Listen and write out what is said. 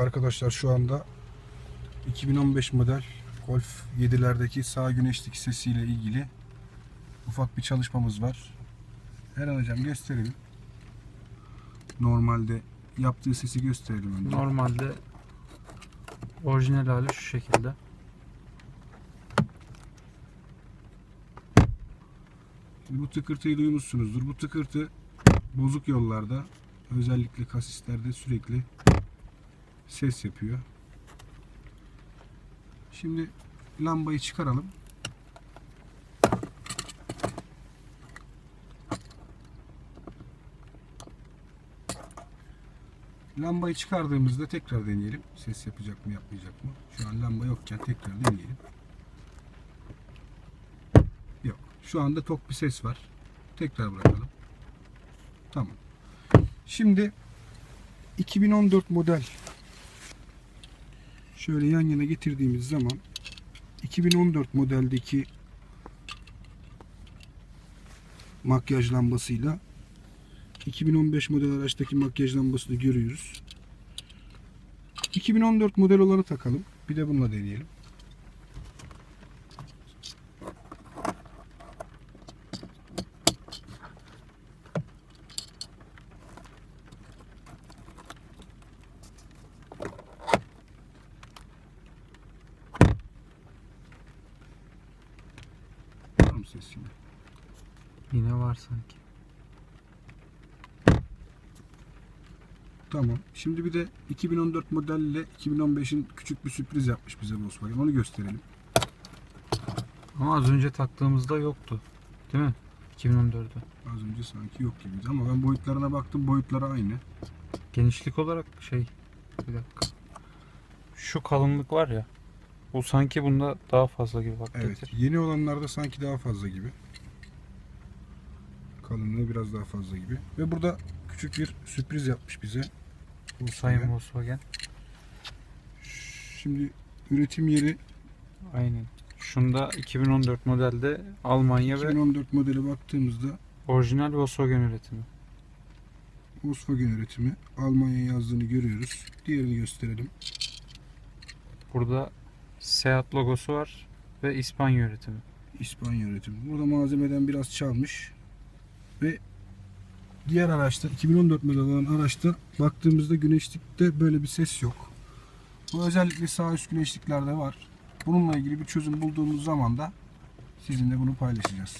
Arkadaşlar şu anda 2015 model Golf 7'lerdeki sağ güneşlik sesiyle ilgili ufak bir çalışmamız var. Eren hocam gösterelim. Normalde yaptığı sesi gösterelim önce. Normalde orijinal hali şu şekilde. Şimdi bu tıkırtıyı duymuşsunuzdur. Bu tıkırtı bozuk yollarda özellikle kasislerde sürekli ses yapıyor. Şimdi lambayı çıkaralım. Lambayı çıkardığımızda tekrar deneyelim. Ses yapacak mı yapmayacak mı? Şu an lamba yokken tekrar deneyelim. Yok. Şu anda tok bir ses var. Tekrar bırakalım. Tamam. Şimdi 2014 model şöyle yan yana getirdiğimiz zaman 2014 modeldeki makyaj lambasıyla 2015 model araçtaki makyaj lambasını görüyoruz. 2014 model olanı takalım. Bir de bununla deneyelim. Var mı ses yine? Var sanki. Tamam. Şimdi bir de 2014 modelle 2015'in küçük bir sürpriz yapmış bize Volkswagen. Onu gösterelim. Ama az önce taktığımızda yoktu. Değil mi? 2014'de. Az önce sanki yok gibiydi ama ben boyutlarına baktım. Boyutları aynı. Genişlik olarak şey bir dakika. Şu kalınlık var ya. O sanki bunda daha fazla gibi bak. Evet. getir. Yeni olanlarda sanki daha fazla gibi. Kalınlığı biraz daha fazla gibi. Ve burada küçük bir sürpriz yapmış bize. Sayın Volkswagen. Şimdi üretim yeri Aynen. Şunda 2014 modelde Almanya ve 2014 modele baktığımızda orijinal Volkswagen üretimi. Volkswagen üretimi Almanya yazdığını görüyoruz. Diğerini gösterelim. Burada Seat logosu var ve İspanya üretimi. İspanya üretimi. Burada malzemeden biraz çalmış. Ve diğer araçta 2014 model olan araçta baktığımızda güneşlikte böyle bir ses yok. Bu özellikle sağ üst güneşliklerde var. Bununla ilgili bir çözüm bulduğumuz zaman da sizinle bunu paylaşacağız.